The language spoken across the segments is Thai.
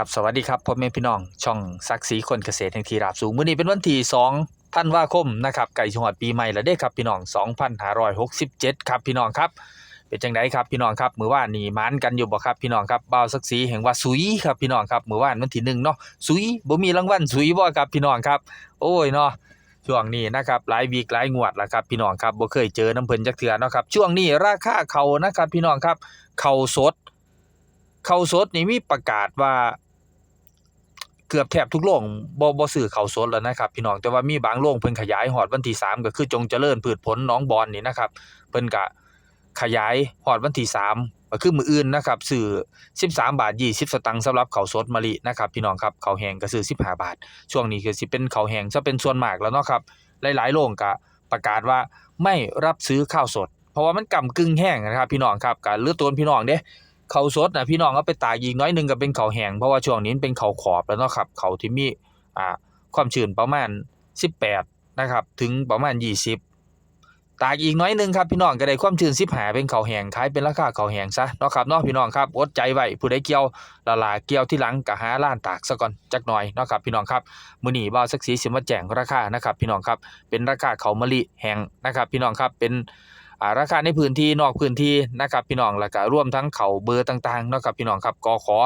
ครับสวัสดีครับพ่อแม่พี่น้องช่องซักสีคนเกษตรแห่งทีราบสูงมื้อนี้เป็นวันที่2ธันวาคมนะครับไก่จังหวัดปีใหม่แล้วเด้ครับพี่น้อง2567ครับพี่น้องครับ เป็นจังไดครับพี่น้องครับมื้อวานนี้มานกันอยู่บ่ครับพี่น้องครับบ่าวซักสีแห่งว่าสุยครับพี่น้องครับมื้อวานวันที่หนึ่งเนาะสุยบ่มีรางวัลสุยบ่ครับพี่น้องครับ โอ้ยเนาะช่วงนี้นะครับหลายวีคหลายงวดแล้วครับพี่น้องครับบ่เคยเจอน้ำเพิ่นจักเทื่อเนาะครับช่วงนี้ราคาเขานะครับพี่น้องครับเขาสดเขาสดนี่มีประกาศว่า เกือบแทบทุกโรงบ่บ่ซื้อเขาสดแล้วนะครับ พี่น้องแต่ว่ามีบางโรงเพิ่นขยายฮอดวันที่3ก็คือจงเจริญพืชผลหนองบอนนี่นะครับเพิ่นก็ขยายฮอดวันที่3ก็คือมื้ออื่นนะครับซื้อ13 บาท 20 สตางค์สำหรับข้าวสดมะลินะครับพี่น้องครับข้าวแห้งก็ซื้อ15 บาท ช่วงนี้คือสิเป็นข้าวแห้งซะเป็นส่วนมากแล้วเนาะครับหลายๆโรงก็ประกาศว่าไม่รับซื้อข้าวสด เพราะว่ามันกำกึ่งแห้งนะครับพี่น้องครับก็เลือตัวพี่น้องเด้ เขาสดนะพี่น้องเอาไปตากอีกน้อยหนึงก็เป็นเขาแห้งเพราะว่าช่วงนี้เป็นเขาขอบแล้วเนาะครับเขาที่มีอ่าความชื้นประมาณ 18 นะครับ ถึงประมาณ 20 ตากอีกน้อยหนึงครับพี่น้องก็ได้ความชื้น15เป็นเขาแห้งขายเป็นราคาเขาแห้งซะเนาะครับเนาะพี่น้องครับอดใจไว้ผู้ใดเกี่ยวละลาเกี่ยวที่หลังก็หาร้านตากซะก่อนจักหน่อยเนาะครับพี่น้องครับมื้อนี้บ่าวสักสีสิมาแจ้งราคานะครับพี่น้องครับเป็นราคาเขามะลิแห้งนะครับพี่น้องครับเป็น ราคาในพื้นที่นอกพื้นที่นะครับพี่น้องแล้วก็รวมทั้งเขาเบอร์ต่างๆนะครับพี่น้องครับกขอ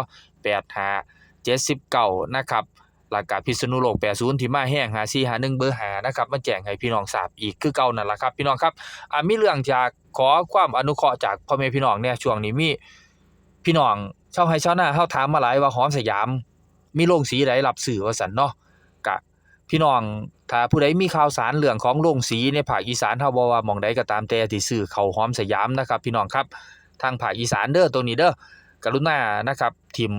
85 79นะครับแล้วก็พิษณุโลก80ที่มาแห้ง54 51เบอร์5นะครับมาแจ้งให้พี่น้องทราบอีกคือเก่านั่นล่ะครับพี่น้องครับอ่ามีเรื่องจากขอความอนุเคราะห์จากพ่อแม่พี่น้องเนี่ยช่วงนี้มีพี่น้องชาวไร่ชาวนาเฮาถามมาหลายว่าหอมสยาม มีโรงสีใดรับซื้อว่าซั่นเนาะ พี่น้องถ้าผู้ใดมีข่าวสารเรื่องของโรงสีในภาคอีสานเฮาบ่ว่าหม่องใดก็ตามแต่ที่ซื้อข้าวหอมสยามนะครับ พี่น้องครับทางภาคอีสานเด้อตรงนี้เด้อกรุณานะครับทิม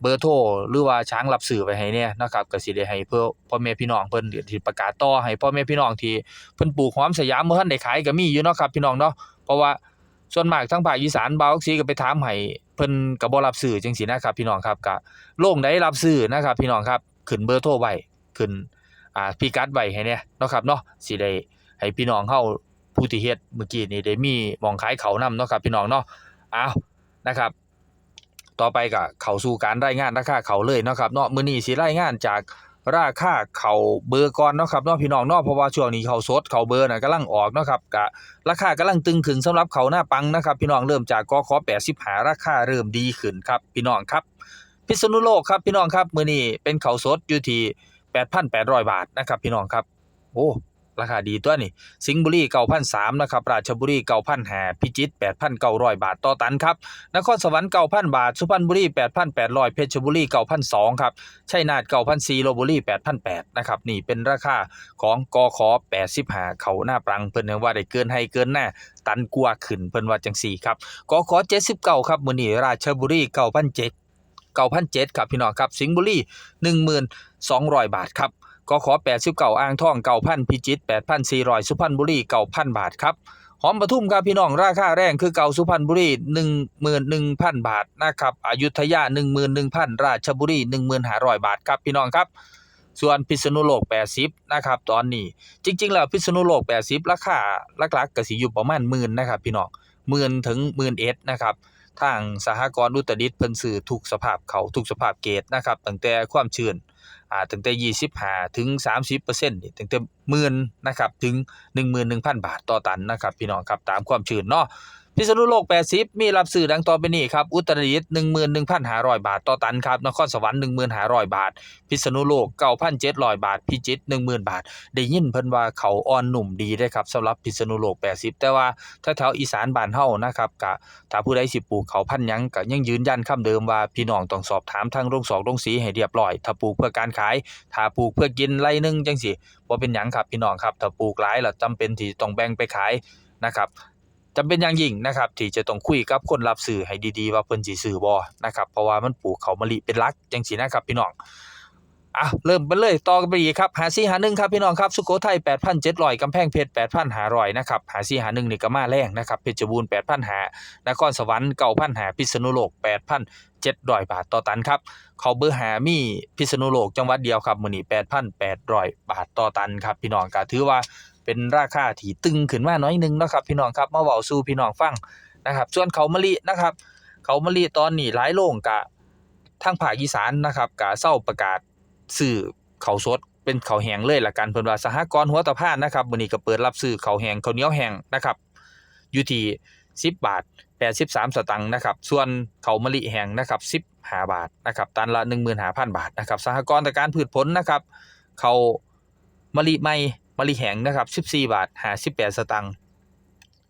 เบอร์โทรหรือว่าช้างรับซื้อไว้ให้เนี่ยนะครับก็สิได้ให้เพื่อพ่อแม่พี่น้องเพิ่นเดี๋ยวสิประกาศต่อให้พ่อแม่พี่น้องที่เพิ่นปลูกหอมสยามบ่ทันได้ขายก็มีอยู่เนาะครับพี่น้องเนาะเพราะว่าส่วนมากทางภาคอีสานบ่าวสีก็ไปถามให้เพิ่นก็บ่รับซื้อจังซี่นะครับพี่น้องครับก็โรงใดรับซื้อนะครับพี่น้องครับขึ้นเบอร์โทรไว้ขึ้น อ่าพิกัดไว้ให้เนี่ยเนาะครับเนาะสิได้ให้พี่น้องเฮาผู้ที่เฮ็ดเมื่อกี้นี่ได้มีมองขายเขาวนำเนาะครับพี่น้องเนาะอ้าวนะครับ ต่อไปก็เข้าสู่การรายงานราคาเขาเลยเนาะครับเนาะมื้อนี้สิรายงานจากราคาเขาเบอร์ก่อนเนาะครับเนาะพี่น้องเนาะเพราะว่าช่วงนี้เขาสดเขาเบอร์น่ะกำลังออกเนาะครับก็ราคากำลังตึงขึ้นสำหรับเขาหน้าปังนะครับ พี่น้องเริ่มจากกอข85ราคาเริ่มดีขึ้นครับ พี่น้องครับ พิษณุโลกครับพี่น้องครับมื้อนี้เป็นเขาสดอยู่ที่ 8,800บาทนะครับพี่น้องครับ โอ้ราคาดีตัวนี่สิงห์บุรี9,003นะครับราชบุรี9,500พิจิตร8,900บาทต่อตันครับนครสวรรค์9,000บาท สุพรรณบุรี8,800เพชรบุรี9,200ครับชัยนาท9,400ลพบุรี8,800นะครับนี่เป็นราคาของกข85เขาหน้าปรังเพิ่นว่าได้เกินให้เกินหน้าตันกว่าขึ้นเพิ่นว่าจังซี่ครับกข79ครับมื้อนี้ราชบุรี9,700 9,700ครับพี่น้องครับสิงห์บุรี 200 บาทครับก็ขอ89อ่างทอง9,000พิจิต8,400 สุพรรณบุรี9,000บาทครับหอมปทุมครับพี่น้องราคาแรงคือเก่าสุพรรณบุรี11,000 บาทนะครับอยุธยา 11,000 ราชบุรี1,500 บาทครับพี่น้องครับ ส่วนพิษณุโลก 80นะครับตอนนี้จริง ๆ แล้วพิษณุโลก 80 ราคาหลักๆก็สิอยู่ประมาณหมื่นนะครับพี่น้องหมื่นถึงหมื่นเอ็ดนะครับทางสหกรณ์อุตรดิตถ์เพิ่นซื้อทุกสภาพเขาทุกสภาพเกรดนะครับตั้งแต่ความชื้น่าถึงแต่ยี่สิบห้าถึงสามสิบเปอร์เซ็นต์ถึงแต่หมื่นนะครับถึงหนึ่งหมื่นหนึ่งพันบาทต่อตันนะครับพี่น้องครับตามความชื่นเนาะ พิษณุโลก 80 มีรับซื้อดังต่อไปนี้ครับ อุตรดิตถ์11,500 บาทต่อตันครับ นครสวรรค์1,500 บาท พิษณุโลก 9,700 บาท พิจิตร10,000 บาท ได้ยินเพิ่นว่าเขาอ่อนหนุ่มดีเด้ครับสำหรับพิษณุโลก 80 แต่ว่าถ้าแถวอีสานบ้านเฮานะครับก็ถ้าผู้ใดสิปลูกเขาพันธุ์หยังก็ยังยืนยันคำเดิมว่าพี่น้องต้องสอบถามทางโรงสอกโรงสีให้เรียบร้อย ถ้าปลูกเพื่อการขาย ถ้าปลูกเพื่อกินไรหนึงจังซี่บ่เป็นหยังครับพี่น้องครับ ถ้าปลูกหลายล้วจำเป็นที่ต้องแบ่งไปขายนะครับ จำเป็นอย่างยิ่งนะครับที่จะต้องคุยกับคนรับซื้อให้ดีๆ ว่าเพิ่นสิซื้อบ่นะครับเพราะว่ามันปลูกข้ามะลิเป็นลักจังซี่นะครับพี่น้องอะเริ่มไปเลยต่อกันไปอีกครับหาซี่หาหนึ่งครับพี่น้องครับสุโขทัย8,700กำแพงเพชร8,500นะครับหาซี่หาหนึ่งนี่ก็มาแรงนะครับเพชรบูรณ์8,500นครสวรรค์9,500พิษณุโลก8,700บาทต่อตันครับเขาเบอร์หามีพิษณุโลกจังหวัดเดียวครับมื้อนี้8,800บาทต่อตันครับพี่น้องก็ถือว่า เป็นราคาที่ตึงขึ้นมาน้อยนึงนะครับพี่น้องครับมาเว้าสู่พี่น้องฟังนะครับ ส่วนเขามะลินะครับ เขามะลิตอนนี้หลายโรงก็ทางภาคอีสานนะครับก็เซาประกาศซื้อเขาสดเป็นเขาแห้งเลยละกันเพิ่นว่าสหกรณ์หัวตะพานนะครับมื้อนี้ก็เปิดรับซื้อเขาแห้งข้าวเหนียวแห้งนะครับ อยู่ที่10 บาท 83 สตังค์นะครับ ส่วนเขามะลิแห้งนะครับ15บาทนะครับตันละ15,000 บาทนะครับสหกรณ์ตะการพืชผลนะครับ เขามะลิใหม่ มะลิแห้งนะครับ 14 บาท58สตังค์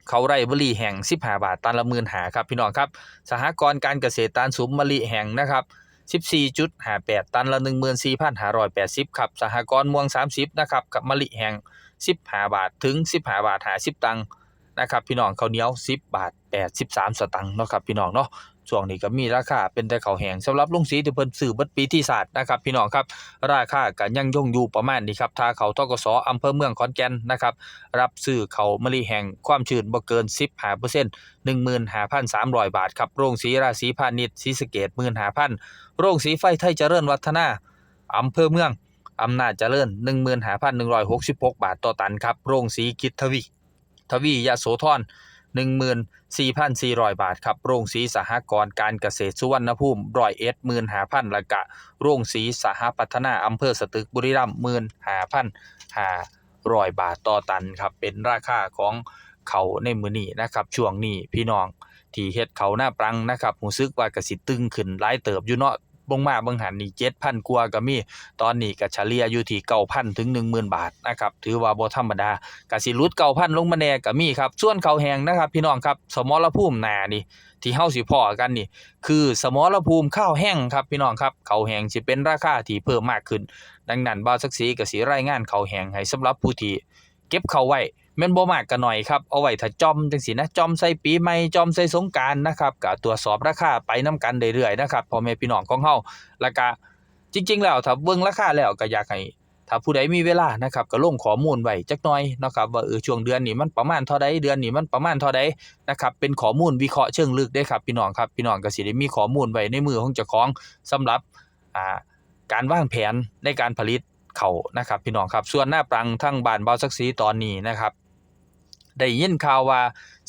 เขาวไร่มะลิแห้ง15 บาท ตันละหมื่นหาครับพี่น้องครับสหกรณ์การเกษตรตานสุมมะลิแห้งนะครับ14.58 ตันละ14,580ครับสหกรณ์ม่วง 30นะครับกับมะลิแห้ง15 บาทถึง 15 บาท50ตังค์ นะครับพี่น้องข้าวเหนียว 10 บาท 83 สตังค์เนาะครับพี่น้องเนาะช่วงนี้ก็มีราคาเป็นแต่ข้าวแห้งสำหรับลุงสีที่เพิ่นซื้อเบิดปีที่ศาสตร์นะครับพี่น้องครับราคาก็ยังย่งอยู่ประมาณนี้ครับถ้าเขาทกสอำเภอเมืองขอนแก่นนะครับรับซื้อเขามะลิแห้งความชื้นบ่เกิน 15% 15,300 บาทครับโรงสีราศีพาณิชย์ศรีสะเกษ15,000โรงสีไฟไทยเจริญวัฒนาอำเภอเมืองอำนาจเจริญ 15,166 บาทต่อตันครับโรงสีกิจทวี ทวียโสธร14,400 บาทครับ โรงสีสหกรณ์การเกษตรสุวรรณภูมิร้อยเอ็ด15,000แล้วก็โรงสีสหพัฒนาอำเภอสตึกบุรีรัมย์15,500บาทต่อตันครับ เป็นราคาของเขาในมือนี้นะครับ ช่วงนี้พี่น้องที่เฮ็ดเขาหน้าปรังนะครับรู้สึกว่าก็สิตึงขึ้นหลายเติบอยู่เนาะ บงมาบิ่งหันนี่7,000กว่าก็มี ตอนนี้ก็เฉลี่ยอยู่ที่9,000ถึง10,000บาทนะครับ ถือว่าบ่ธรรมดากสิหลุด9,000ลงมาแน่ก็มีครับ ส่วนเขาวแหงนะครับ พี่น้องครับ สมรภูมิหนานี่ที่เฮาสิพ้อกันนี่ คือสมรภูมิข้าวแห้งครับพี่น้องครับข้าวแห้งสิเป็นราคาที่เพิ่มมากขึ้น ดังนั้นบ่าวสักสีกสิรายงานข้าวแห้งให้สำหรับผู้ที่เก็บข้าวไว้ แม่นบ่มากก็น้อยครับเอาไว้ถ้าจอมจังซี่นะจอมใส่ปีใหม่จอมใส่สงกานต์นะครับก็ตรวจสอบราคาไปนํกันเรื่อยๆนะครับพ่อแม่พี่น้องของเฮาแล้วก็จริง ๆ แล้วถ้าเบิ่งราคาแล้วก็อยากให้ถ้าผู้ใดมีเวลานะครับก็ลงข้อมูลไว้จักหน่อยนะครับว่าเออช่วงเดือนนี้มันประมาณเท่าใดเดือนนี้มันประมาณเท่าใดนะครับเป็นข้อมูลวิเคราะห์เชิงลึกได้ครับพี่น้องครับพี่น้องก็สิได้มีข้อมูลไว้ในมือของเจ้าของสำหรับอ่าการวางแผนในการผลิตเขานะครับพี่น้องครับส่วนหน้าปรังทั้งบ้านเบาสักสีตอนนี้นะครับ ได้ยินข่าวว่า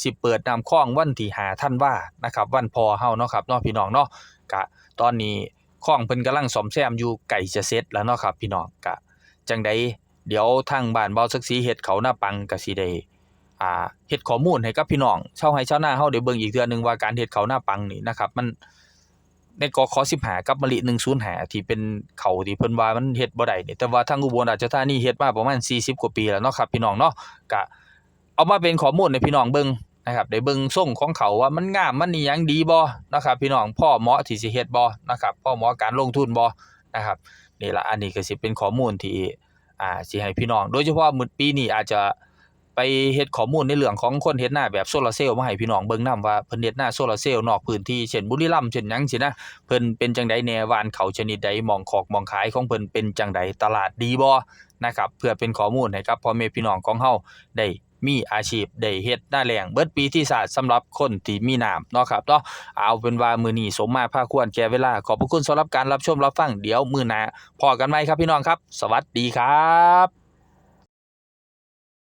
สิเปิดน้ำคลองวันที่5ธันว่านะครับวันพอเฮาเนาะครับเนาะพี่น้องเนาะกะตอนนี้คลองเพิ่นกำลังซ่อมแซมอยู่ไก่จะเสร็จแล้วเนาะครับพี่น้องกะจังใดเดี๋ยวทางบ้านเบาสักสีเฮ็ดเขาหน้าปังก็สิได้อ่าเฮ็ดข้อมูลให้กับพี่น้องชาวไร่ชาวนาเฮาได้เบิ่งอีกเทื่อนึงว่าการเฮ็ดเขาหน้าปังนี่นะครับมันในกอข15กับมะลิ105ที่เป็นเขาที่เพิ่นว่ามันเฮ็ดบ่ได้นี่แต่ว่าทางอุบลราชธานีเฮ็ดมาประมาณ40กว่าปีแล้วเนาะครับพี่น้องเนาะก็ เอามาเป็นข้อมูลให้พี่น้องเบิงนะครับได้เบิงทรงของเขาว่ามันงามมันอีหยังดีบ่นะครับ พี่น้องพ่อเหมาะที่สิเฮ็ดบ่นะครับพ่อเหมาะการลงทุนบ่นะครับนี่ละอันนี้ก็สิเป็นข้อมูลที่อ่าสิให้พี่น้อง โดยเฉพาะมื้อปีนี้อาจจะไปเฮ็ดข้อมูลในเรื่องของคนเฮ็ดหน้าแบบโซลาร์เซลล์มาให้พี่น้องเบิ่งนํว่าเพิ่นเฮ็ดหน้าโซลาร์เซลล์นอกพื้นที่เช่นบุรีรัมย์เช่นหยังซี่นะเพิ่นเป็นจังไดแน่วานเขาชนิดใดมองขอกมองขายของเพิ่นเป็นจังไดตลาดดีบ่ นะครับเพื่อเป็นข้อมูลให้กับพ่อแม่พี่น้องของเฮาได้มีอาชีพได้เฮ็ดหน้าแรงเบิดปีที่ศาสตร์สำหรับคนที่มีน้ำเนาะครับเนาะเอาเป็นว่ามือนี้สมมาภาคควรแก่เวลา ขอบพระคุณสำหรับการรับชมรับฟังเดี๋ยวมื้อหน้าพอกันใหม่ครับพี่น้องครับ สวัสดีครับ